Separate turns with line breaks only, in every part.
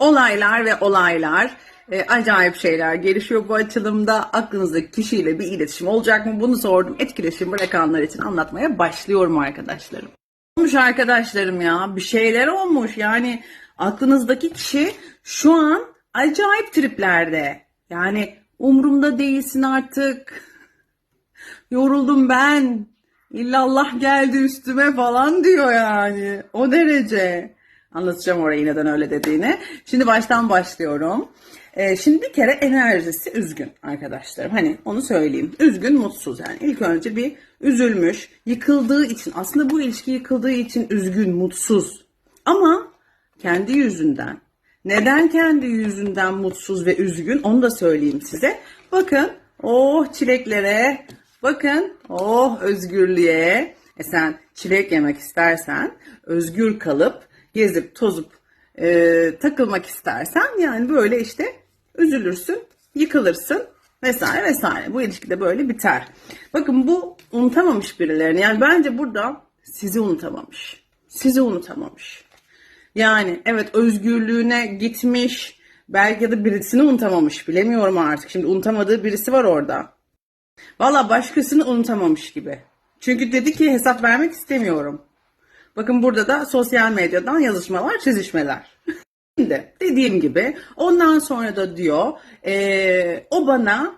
Olaylar ve olaylar. e, acayip şeyler gelişiyor bu açılımda. Aklınızdaki kişiyle bir iletişim olacak mı? Bunu sordum. Etkileşim bırakanlar için anlatmaya başlıyorum arkadaşlarım. Olmuş arkadaşlarım ya. Bir şeyler olmuş. Yani aklınızdaki kişi şu an acayip triplerde. Yani umurumda değilsin artık. Yoruldum ben. İllallah geldi üstüme falan diyor yani. O derece. Anlatacağım orayı neden öyle dediğini. Şimdi baştan başlıyorum. Ee, şimdi bir kere enerjisi üzgün arkadaşlarım. Hani onu söyleyeyim. Üzgün, mutsuz yani. İlk önce bir üzülmüş, yıkıldığı için. Aslında bu ilişki yıkıldığı için üzgün, mutsuz. Ama kendi yüzünden. Neden kendi yüzünden mutsuz ve üzgün onu da söyleyeyim size. Bakın oh çileklere, bakın oh özgürlüğe. E sen çilek yemek istersen, özgür kalıp, gezip tozup e, takılmak istersen yani böyle işte üzülürsün, yıkılırsın vesaire vesaire. Bu ilişki de böyle biter. Bakın bu unutamamış birilerini. Yani bence burada sizi unutamamış. Sizi unutamamış. Yani evet özgürlüğüne gitmiş. Belki de birisini unutamamış. Bilemiyorum artık. Şimdi unutamadığı birisi var orada. Valla başkasını unutamamış gibi. Çünkü dedi ki hesap vermek istemiyorum. Bakın burada da sosyal medyadan yazışmalar, çizişmeler. Şimdi dediğim gibi ondan sonra da diyor eee, o bana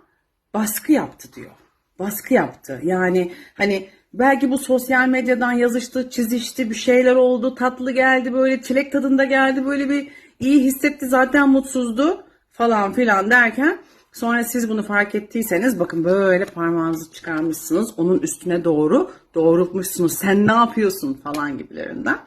baskı yaptı diyor. Baskı yaptı. Yani hani belki bu sosyal medyadan yazıştı, çizişti, bir şeyler oldu, tatlı geldi böyle çilek tadında geldi böyle bir iyi hissetti zaten mutsuzdu falan filan derken sonra siz bunu fark ettiyseniz bakın böyle parmağınızı çıkarmışsınız onun üstüne doğru doğrultmuşsunuz sen ne yapıyorsun falan gibilerinden.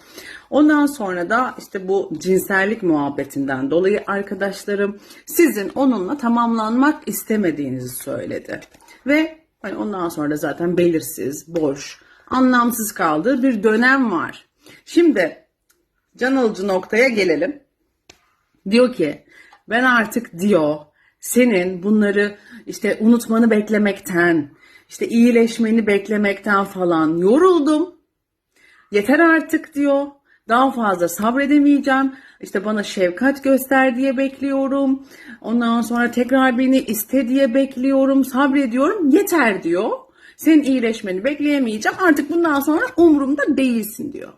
Ondan sonra da işte bu cinsellik muhabbetinden dolayı arkadaşlarım sizin onunla tamamlanmak istemediğinizi söyledi. Ve hani ondan sonra da zaten belirsiz, boş, anlamsız kaldığı bir dönem var. Şimdi can alıcı noktaya gelelim. Diyor ki ben artık diyor senin bunları işte unutmanı beklemekten, işte iyileşmeni beklemekten falan yoruldum. Yeter artık diyor. Daha fazla sabredemeyeceğim. İşte bana şefkat göster diye bekliyorum. Ondan sonra tekrar beni iste diye bekliyorum. Sabrediyorum. Yeter diyor. Senin iyileşmeni bekleyemeyeceğim. Artık bundan sonra umurumda değilsin diyor.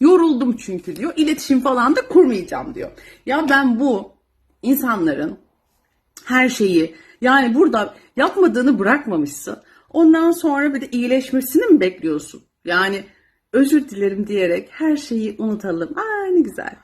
Yoruldum çünkü diyor. İletişim falan da kurmayacağım diyor. Ya ben bu insanların her şeyi yani burada yapmadığını bırakmamışsın. Ondan sonra bir de iyileşmesini mi bekliyorsun? Yani özür dilerim diyerek her şeyi unutalım. Aa ne güzel.